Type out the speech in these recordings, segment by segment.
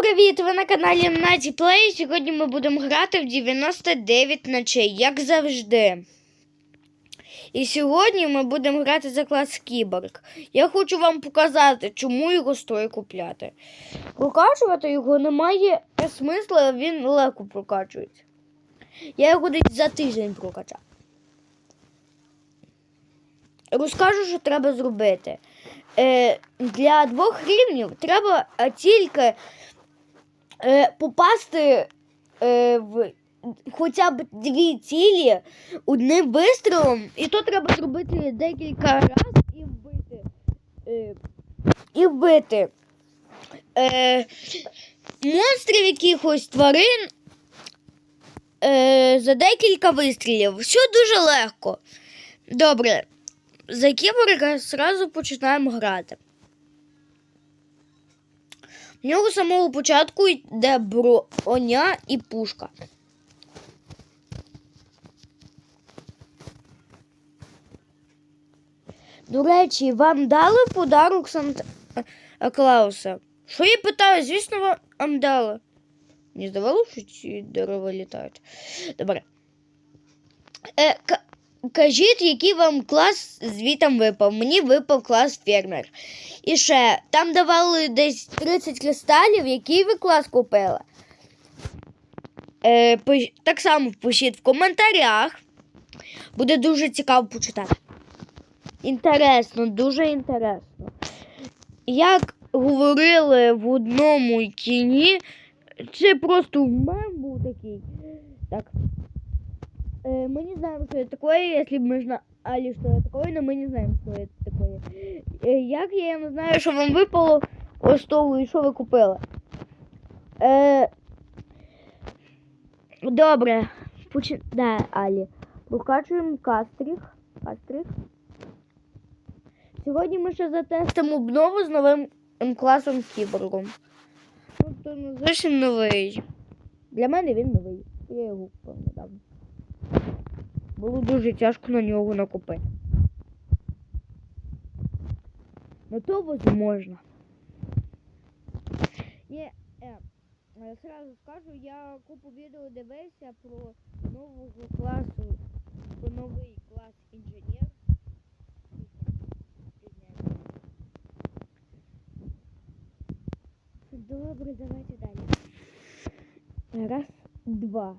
привіт! Ви на каналі Наті Плей. Сьогодні ми будемо грати в 99 ночей, як завжди. І сьогодні ми будемо грати за клас Кіборг. Я хочу вам показати, чому його стоїть купляти. Прокачувати його немає смисла, він легко прокачується. Я його десь за тиждень прокачав. Розкажу, що треба зробити. Е, для двох рівнів треба тільки е, попасти е, в хоча б дві цілі одним вистрілом, і то треба зробити декілька разів і вбити. Е, і вбити е, монстрів якихось тварин е, за декілька вистрілів. Все дуже легко. Добре, за кіборга зразу починаємо грати. В нього з самого початку йде броня і пушка. До речі, вам дали подарок Санта Клауса? Що я питаю? Звісно, вам дали. Не здавалося, що ці дерева літають. Добре. Е, Кажіть, який вам клас звітом випав. Мені випав клас фермер. І ще, там давали десь 30 кристалів, який ви клас купили. Е, пиш- так само пишіть в коментарях. Буде дуже цікаво почитати. Інтересно, дуже інтересно. Як говорили в одному кіні, це просто мем був такий. Так Э, мы не знаем, что это такое, если бы мы знали, что это такое, но мы не знаем, что это такое. Э, як я не знаю, що вам випало ось того і що ви купили? Е, добре. Почи... Да, Алі. Прокачуємо кастрих. Кастрих. Сьогодні ми ще затестимо обнову з новим м, класом кіборгом. Тобто ну, зовсім новий. Для мене він новий. Я його купив недавно. Було дуже тяжко на нього накопити. Ну то возможно. Ні, е, е, сразу скажу, я купу відео дивився про нового класу, про новий клас інженер. Добре, давайте далі. Раз, два.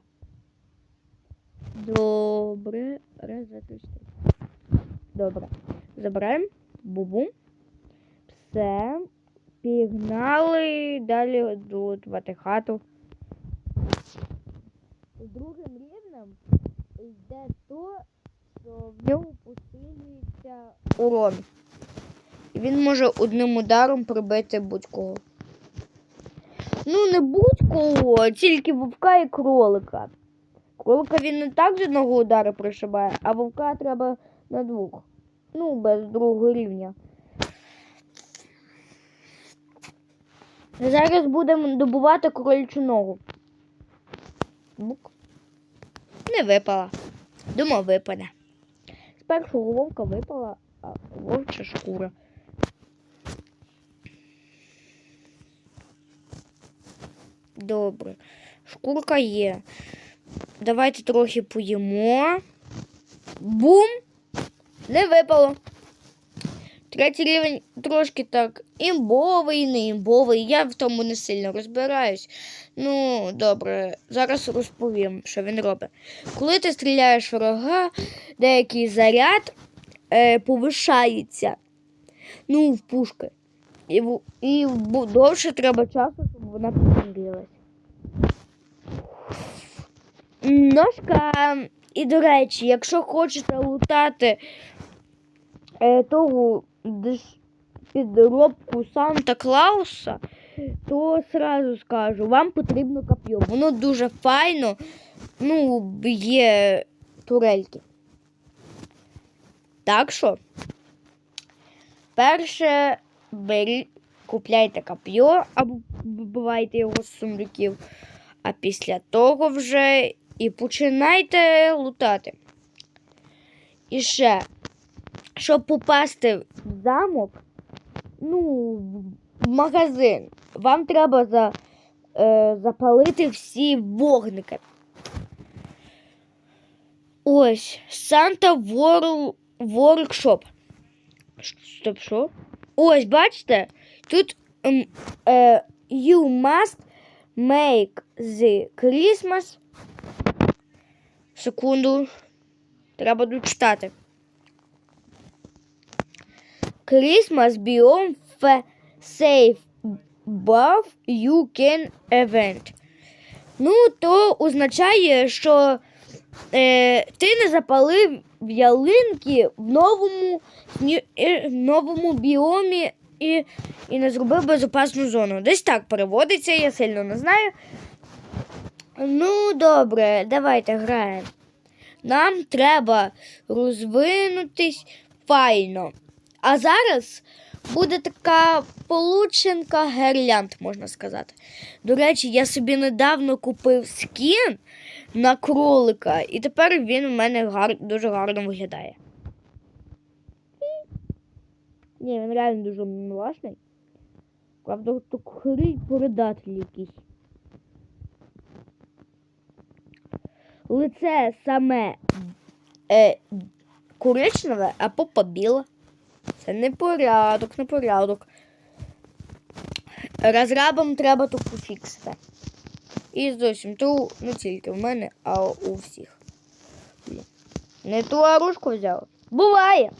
Добре. Раз, два, три, чотири. Добре. Забираємо. Бубу. Все. Пігнали. Далі будувати хату. З другим рівнем йде то, що в ньому посилюється урон. І він може одним ударом прибити будь-кого. Ну, не будь-кого, тільки вовка і кролика. Кролика він не так з одного удару пришибає, а вовка треба на двох. Ну, без другого рівня. Зараз будемо добувати кроличу ногу. Бук. Не випала. Думав, випаде. Спершу вовка випала, а вовча шкура. Добре. Шкурка є. Давайте трохи поїмо. Бум! Не випало. Третій рівень трошки так імбовий, не імбовий. Я в тому не сильно розбираюсь. Ну, добре, зараз розповім, що він робить. Коли ти стріляєш ворога, деякий заряд е, повишається. Ну, в пушки. І, і довше треба часу, щоб вона підстрілилась. Ножка. І, до речі, якщо хочете лутати е, того підробку Санта Клауса, то сразу скажу, вам потрібно коп'є. Воно дуже файно, ну, б'є турельки. Так що, перше беріть, купляйте коп'є або вбивайте його з сундуків, а після того вже і починайте лутати. І ще, щоб попасти в замок, ну, в магазин, вам треба за е, запалити всі вогники. Ось Санта Workshop. Стоп, що? Ось, бачите? Тут ем, е, you must make the Christmas. Секунду. Треба дочитати. Christmas f- safe buff you can event. Ну, то означає, що е, ти не запалив ялинки в новому, е, в новому біомі і, і не зробив безпечну зону. Десь так переводиться, я сильно не знаю. Ну, добре, давайте граємо. Нам треба розвинутись файно. А зараз буде така полученка гірлянд, можна сказати. До речі, я собі недавно купив скін на кролика, і тепер він у мене гар... дуже гарно виглядає. Ні, він реально дуже милашний. Правда, тут хрий передатель якийсь. Лице саме е, коричневе, а попа біла. Це не порядок, не порядок. Розрабам треба тут пофіксити. І зовсім ту не тільки в мене, а у всіх. Не ту оружку взяв. Буває.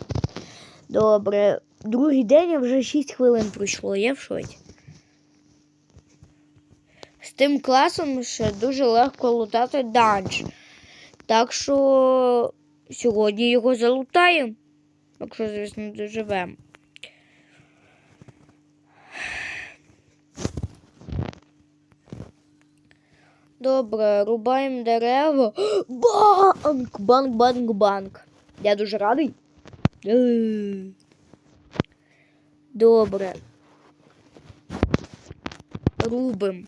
Добре. Другий день а вже 6 хвилин пройшло, я в шоці. З тим класом ще дуже легко лутати данж. Так що сьогодні його залутаємо. Якщо, звісно, доживемо. Добре, рубаємо дерева. Банк! Банк, банк, банк. Я дуже радий. Добре. Рубим.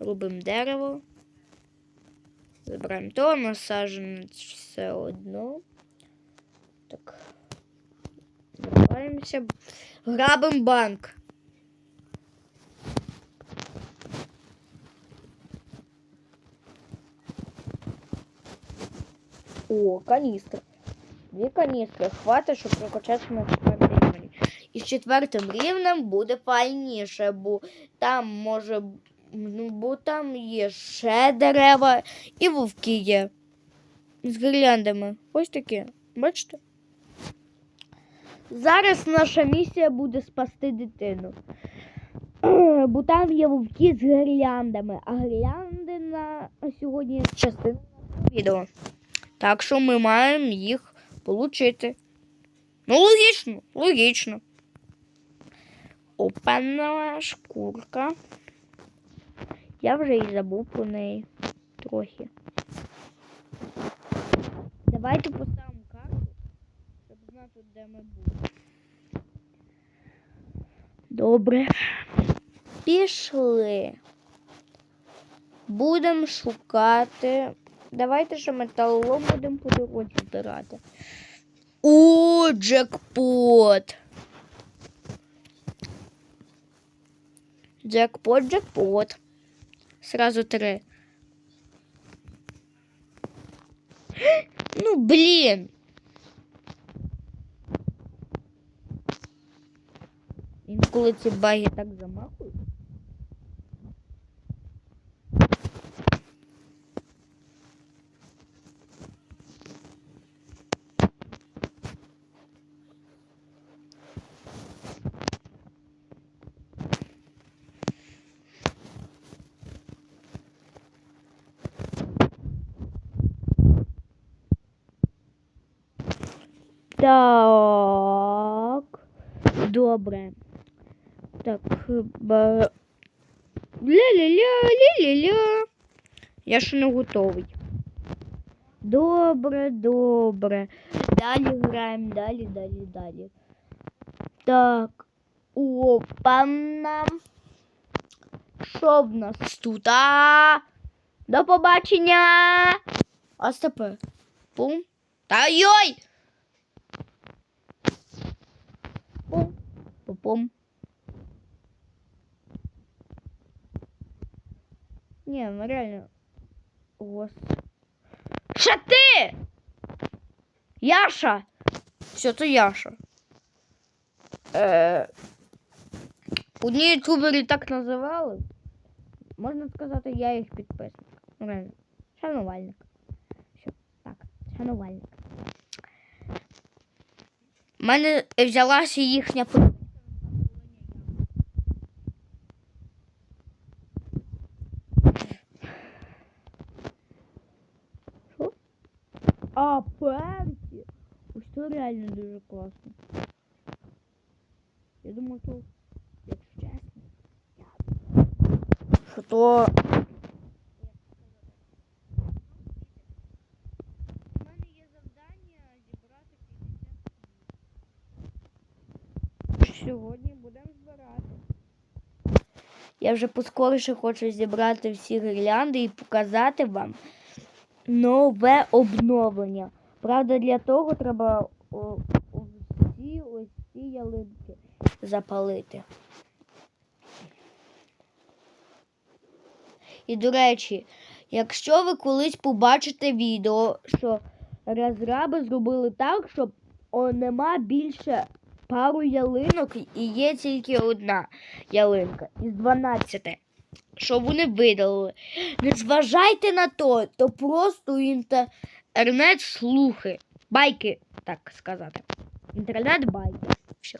Рубим дерево. Забираємо то, насаджене все одно. Так. Вриваємося. Грабим банк. О, каністра. Дві каністри. Хватить, щоб прокачати на четвертий рівень. І з четвертим рівнем буде файніше, бо там може. Ну, бо там є ще дерева і вовки є. З гірляндами. Ось таке. Бачите? Зараз наша місія буде спасти дитину. Бо там є вовки з гірляндами, а гірлянди на сьогодні частина відео. Так що ми маємо їх отримати. Ну, логічно, логічно. Опана шкурка. Я вже і забув про неї трохи. Давайте поставимо карту, щоб знати, де ми були. Добре. Пішли. Будемо шукати. Давайте ще металолом будемо по дорозі збирати. О, джекпот. Джекпот, джекпот. Сразу три. Ну, блін. Інколи ці баги так замахують. Так. Добре. Так, ба... Ля-ля-ля, ля-ля-ля. Я ще не готовий. Добре, добре. Далі граємо, далі, далі, далі. Так. Опана. Що в нас тут? А? До побачення. Ось тепер. Пум. Та йой! Пум. Пум. Ні, ну реально. Гос. Що ти? Яша! Все, це Яша. Е, одні ютубери так називали. Можна сказати, я їх підписник. Ну, реально. Шанувальник. Все, так, шанувальник. У мене взялася їхня перці. Ось це реально дуже класно. Я думаю, що, якщо чесно, я... що то... У мене є завдання зібрати 50 Сьогодні будемо збирати. Я вже поскоріше хочу зібрати всі гірлянди і показати вам нове обновлення. Правда, для того треба всі ось ці ялинки запалити. І, до речі, якщо ви колись побачите відео, що розраби зробили так, щоб о, нема більше пару ялинок і є тільки одна ялинка із 12. Що вони видалили. Не зважайте на то, то просто інтернет слухи. Байки, так сказати. Інтернет байки. Все.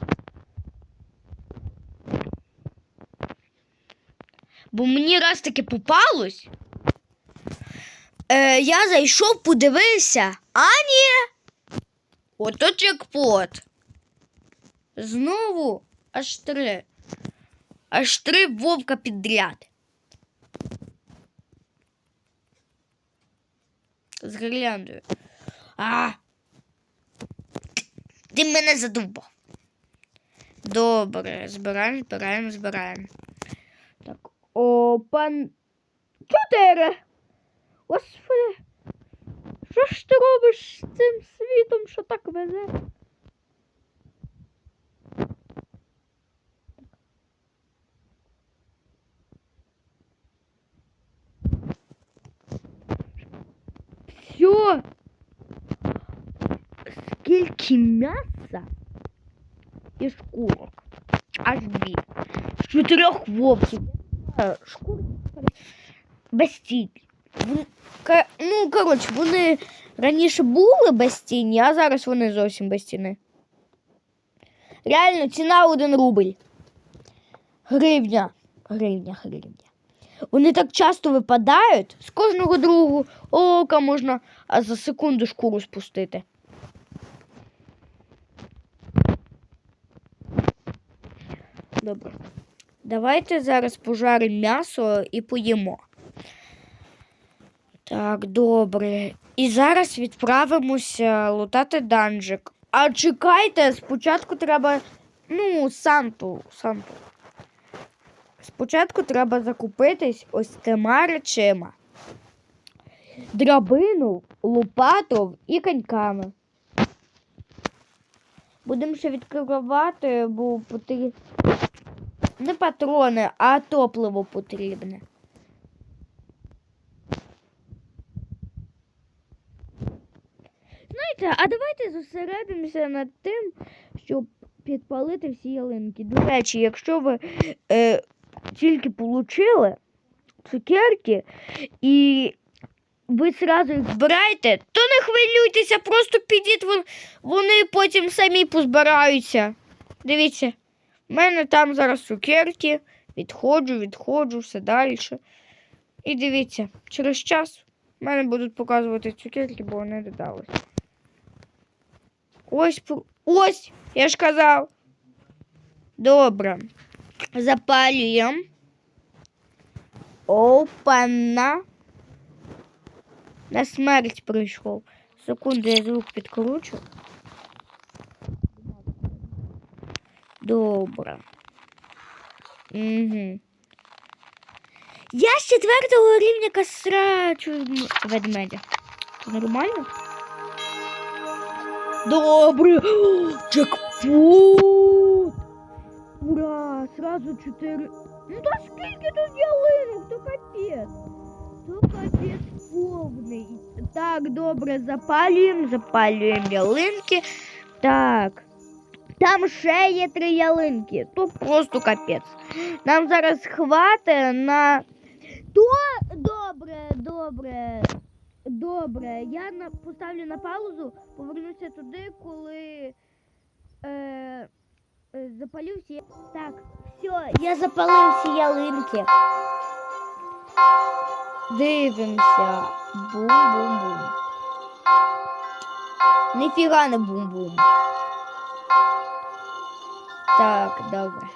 Бо мені раз таки попалось. Е, я зайшов, подивився, а ні. Ото чекпот. Знову аж три. Аж три вовка підряд. З гірляндою. А. Ти мене задубав. Добре, збираємо, збираємо, збираємо. Так, о, пан. Чотири. Господи. Що ж ти робиш з цим світом, що так везе? Все. Скільки м'яса і шкурок? Аж дві. З чотирьох вовків. Шкурки без. Ну, коротше, вони раніше були без а зараз вони зовсім без. Реально, ціна один рубль. Гривня. Гривня, гривня. Вони так часто випадають, з кожного другого ока можна за секунду шкуру спустити. Добре. Давайте зараз пожаримо м'ясо і поїмо. Так, добре. І зараз відправимося лутати данжик. А чекайте, спочатку треба. Ну, Санту. Санту. Спочатку треба закупитись ось трьома речима: драбину, лопату і коньками. Будемо ще відкривати, бо потрібно не патрони, а топливо потрібне. Знаєте, а давайте зосередимося над тим, щоб підпалити всі ялинки. До речі, якщо ви е, тільки получили цукерки і ви зразу їх збираєте, то не хвилюйтеся, просто підіть, вони потім самі позбираються. Дивіться, в мене там зараз цукерки, відходжу, відходжу, все далі. І дивіться, через час в мене будуть показувати цукерки, бо вони додались. Ось, ось, я ж казав. Добре. Запалюємо. Опана. На смерть прийшов. Секунду, я звук підкручу. Добре. Угу. Я з четвертого рівня кастрачу ведмедя. Це Нормально? Добре. О, Джекпот! Ура! Сразу чотири. Ну та скільки тут ялинок? То капець. капець. То капець повний. Так, добре, запалюємо, запалюємо ялинки. Так. Там ще є три ялинки. То просто капець. Нам зараз хватить на. То добре, добре. Добре. Я на... поставлю на паузу, повернуся туди, коли е... е, запалю всі. Так, все, я запалив всі ялинки. Дивимося. Бум-бум-бум. Ніфіга не бум-бум. Так, добре.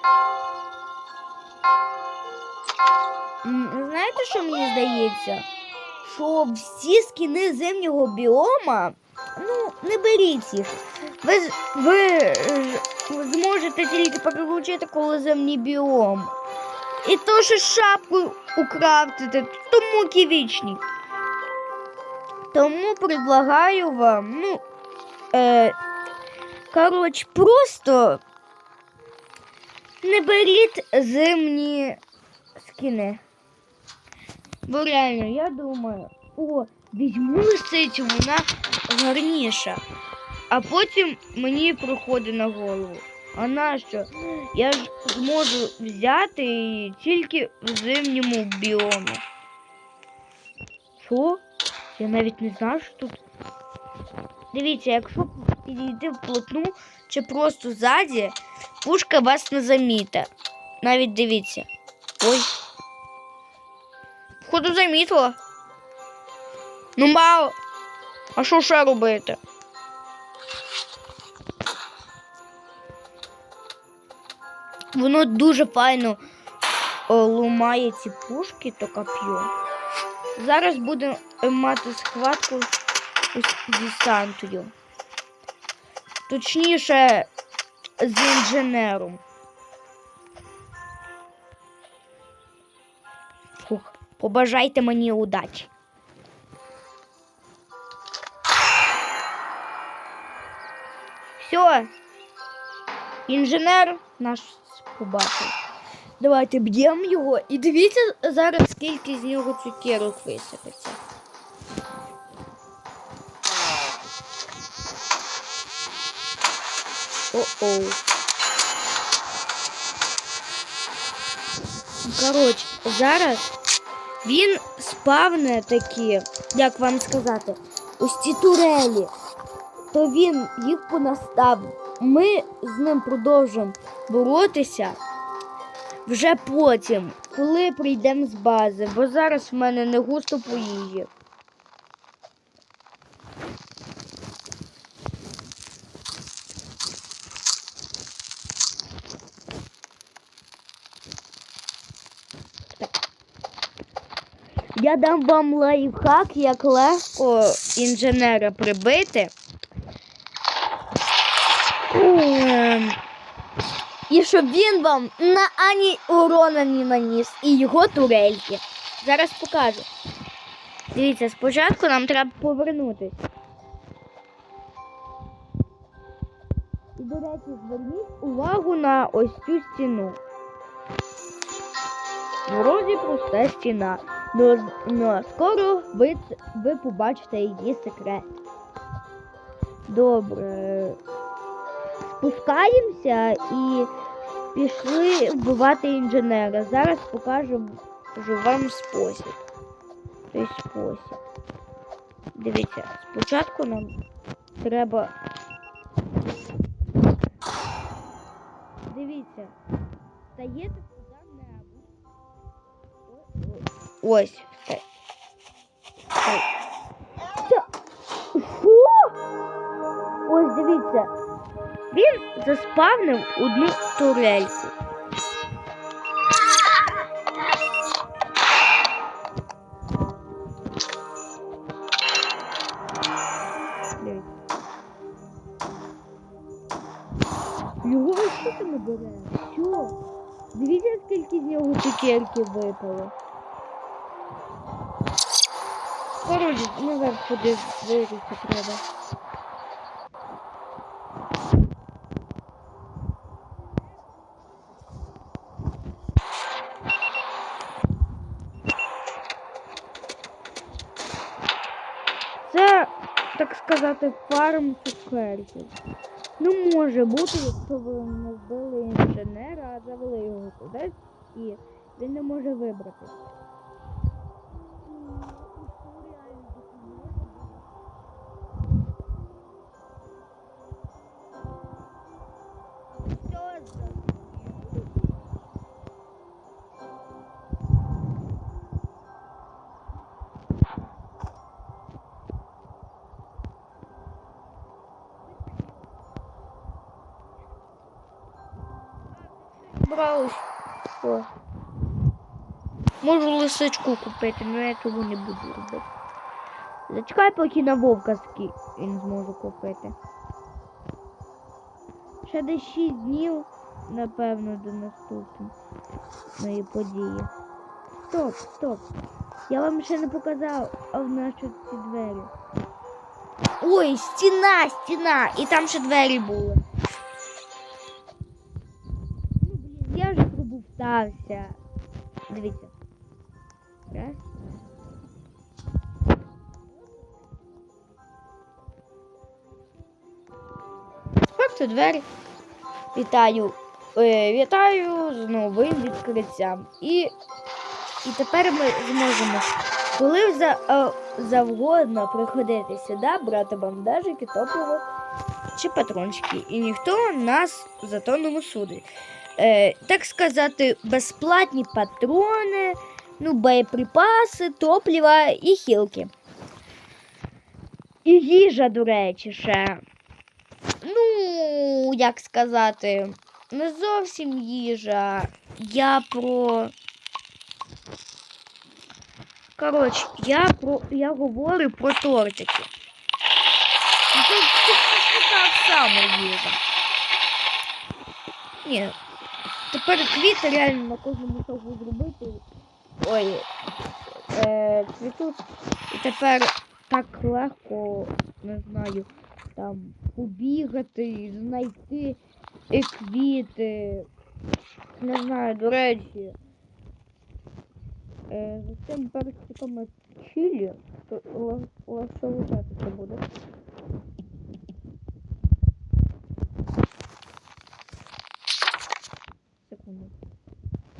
Знаєте, що мені здається? Що всі скіни зимнього біома, ну, не беріть їх. Ви, ви е, зможете тільки переключити, коли зимній біом. І то, що шапку укравтити, то муки вічні. Тому предлагаю вам, ну, е, коротше, просто не беріть зимні скини. Бо реально, я думаю, о, візьму лисицю, вона гарніша. А потім мені приходить на голову. А нащо? Я ж зможу взяти її тільки в зимньому біомі. Що? Я навіть не знаю, що тут. Дивіться, якщо підійти вплотну чи просто ззаді, пушка вас не замітить. Навіть дивіться. Ой. Походу замітила. Ну мало. А що ще робити? Воно дуже файно о, ломає ці пушки, то коп'є. Зараз будемо мати схватку ось зі Сантою. Точніше, з інженером. Фух, побажайте мені удачі. Все. Інженер наш побачив. Давайте б'ємо його і дивіться зараз, скільки з нього цукерок висипеться. О-оу. Коротше, зараз він спавне такі, як вам сказати, ось ці турелі. То він їх понаставив. Ми з ним продовжимо боротися вже потім, коли прийдемо з бази, бо зараз в мене не густо по. Я дам вам лайфхак, як легко інженера прибити. Ем, І щоб він вам на ані урона не наніс і його турельки. Зараз покажу. Дивіться, спочатку нам треба повернутись. І, до речі, зверніть увагу на ось цю стіну. Вроді проста стіна. Но, но скоро ви, ви побачите її секрет. Добре. Спускаємося і пішли вбивати інженера. Зараз покажу покажу вам спосіб. Той спосіб. Дивіться, спочатку нам треба. Дивіться, стаєте Ось. все. Що? Ось дивіться. Він заспавнив одну турельку. Його що не бере? Що? Дивіться, скільки з нього цукерки випало. Коротше, ну, назад кудись дивитися треба. Це, так сказати, фарм цукерків. Ну, може бути, якщо ви не вбили інженера, а завели його туди і він не може вибратися. Можу лисичку купити, але я того не буду робити. Зачекай, поки на вовка він зможу купити. Ще десь 6 днів, напевно, до наступної події. Стоп, стоп. Я вам ще не показав, а в нас ці двері. Ой, стіна, стіна! І там ще двері були. Ну, блін, я вже пробувтався. Дивіться. Ось це двері. Вітаю. Е, вітаю з новим відкриттям. І, і тепер ми зможемо, коли за, е, завгодно приходити сюди, брати бандажики, топливо чи патрончики. І ніхто нас за то не осудить. Е, так сказати, безплатні патрони, ну, боєприпаси, топлива і хілки. І їжа, до речі, ще. Ну, як сказати, не зовсім їжа. Я про. Коротше, я про. Я говорю про тортики. Це, це так само їжа. Ні. Тепер квіти реально на кожному шагу зробити. Ой. Е, цвітуть. І тепер так легко, не знаю, там побігати, знайти і квіти. Не знаю, до речі. Е, за цим перчиком чилі, то легше лишатися буде. Секунду.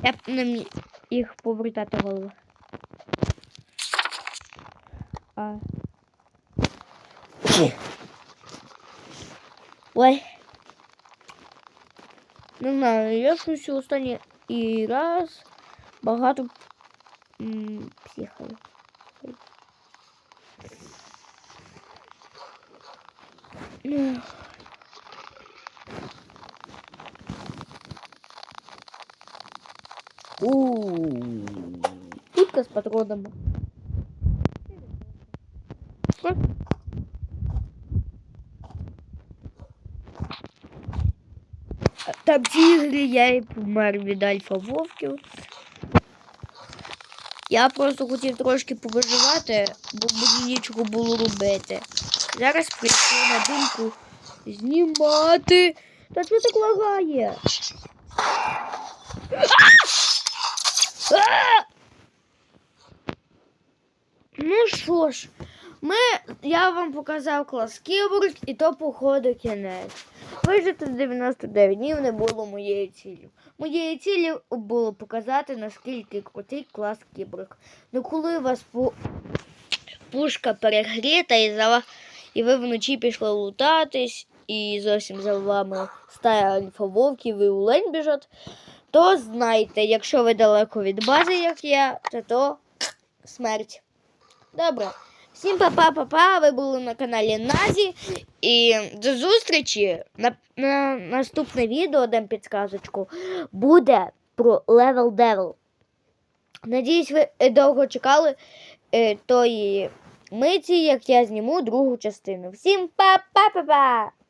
Я не міг їх повертати голови. А. Ой. Не знаю, я щось останній і раз багато м, психаю. Ну. У. Тутка з патронами. Що? Там тігри, я і помер від альфа вовків. Я просто хотів трошки повиживати, бо мені нічого було робити. Зараз прийшло на думку знімати. Та що так лагає? А! Ну ж, ми, я вам показав клас Кіборг, і то походу кінець. Вижити 99 днів не було моєю ціллю. Моєю ціллю було показати, наскільки крутий клас Кіборг. Ну коли у вас пу... пушка перегріта і, за... і ви вночі пішли лутатись, і зовсім за вами стає альфа-вовків і улень біжать, то знайте, якщо ви далеко від бази, як я, то то смерть. Добре. Всім па-па-па-па, ви були на каналі Назі. І до зустрічі. На, на наступне відео дам підсказочку. Буде про Level Devil. Надіюсь, ви е, довго чекали е, тої миті, як я зніму другу частину. Всім па-па-па-па!